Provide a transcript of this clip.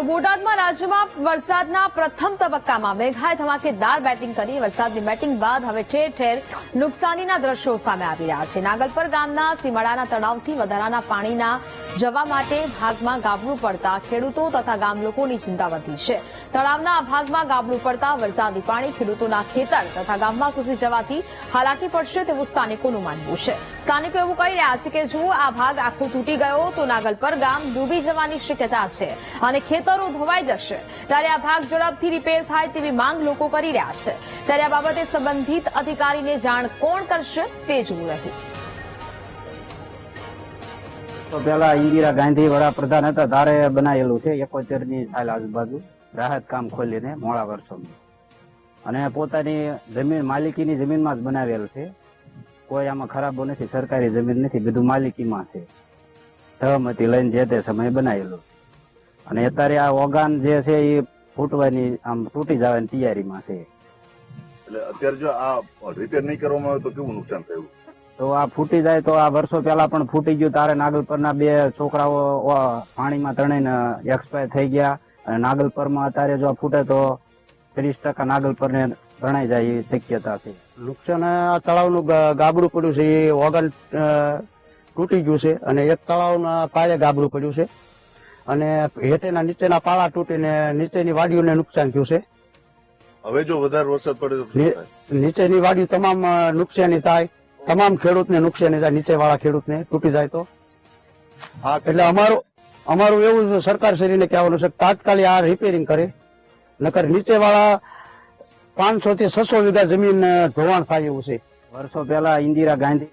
તો બોટાદમાં રાજ્યમાં વરસાદના પ્રથમ તબક્કામાં મેઘાએ ધમાકેદાર બેટિંગ કરી. વરસાદની બેટિંગ બાદ હવે ઠેર ઠેર નુકસાનીના દ્રશ્યો સામે આવી રહ્યા છે. નાગલપર ગામના સીમાડાના તળાવથી વધારાના પાણીના જવા માટે ભાગમાં ગાબડું પડતા ખેડૂતો તથા ગામ ચિંતા વધી છે. તળાવના ભાગમાં ગાબડું પડતા વરસાદી પાણી ખેડૂતોના ખેતર તથા ગામમાં ઘૂસી જવાથી હાલાકી પડશે તેવું સ્થાનિકોનું માનવું છે. સ્થાનિકો એવું કહી રહ્યા છે કે જો આ ભાગ આખો તૂટી ગયો તો નાગલપર ગામ ડૂબી જવાની શક્યતા છે અને ખેતરો ધોવાઈ જશે. ત્યારે આ ભાગ ઝડપથી રિપેર થાય તેવી માંગ લોકો કરી રહ્યા છે. ત્યારે આ બાબતે સંબંધિત અધિકારીને જાણ કોણ કરશે તે જોવું રહ્યું. તો પેલા ઇન્દિરા ગાંધી વડાપ્રધાન હતા તારે બનાવેલું છે એકોતેરની સાલ આજુબાજુ, રાહત કામ ખોલીને મોડા વર્ષોમાં. અને પોતાની જમીન, માલિકીની જમીનમાં જ બનાવેલ છે. કોઈ આમાં ખરાબો નથી, સરકારી જમીન નથી, બધું માલિકીમાં છે. સહમતી લઈને જે તે સમયે બનાવેલું અને અત્યારે આ ઓગાન જે છે એ ફૂટવાની, આમ તૂટી જવાની તૈયારીમાં છે. એટલે અત્યારે જો આ રિપેર નહીં કરવામાં આવે તો કેવું નુકસાન થયું? તો આ ફૂટી જાય તો આ વર્ષો પહેલા પણ ફૂટી ગયું. તારે નાગલપરના બે છોકરાઓ પાણીમાં તણાઈને એક્સપાયર થઈ ગયા. અને નાગલપરમાં અત્યારે જો ફૂટે તો ત્રીસ ટકા નાગલપરને તણાઈ જાય એવી શક્યતા છે. નુકસાન આ તળાવનું ગાબડું પડ્યું છે એ ઓગન તૂટી ગયું છે. અને એક તળાવના પાયે ગાબડું પડ્યું છે. અને હેઠેના નીચેના પાળા તૂટીને નીચેની વાડીઓને નુકસાન થયું છે. હવે જો વધારે વરસાદ પડે તો નીચેની વાડીઓ તમામ નુકસાની થાય. તમામ ખેડૂતને નુકસાની જાય નીચેવાળા ખેડૂતને તૂટી જાય તો. હા એટલે અમારું અમારું એવું સરકાર શ્રીને કહેવાનું છે તાત્કાલિક આ રિપેરિંગ કરે. નકર નીચેવાળા પાંચસો થી છસો વીઘા જમીન ધોવાણ થાય એવું છે. વર્ષો પહેલા ઇન્દિરા ગાંધી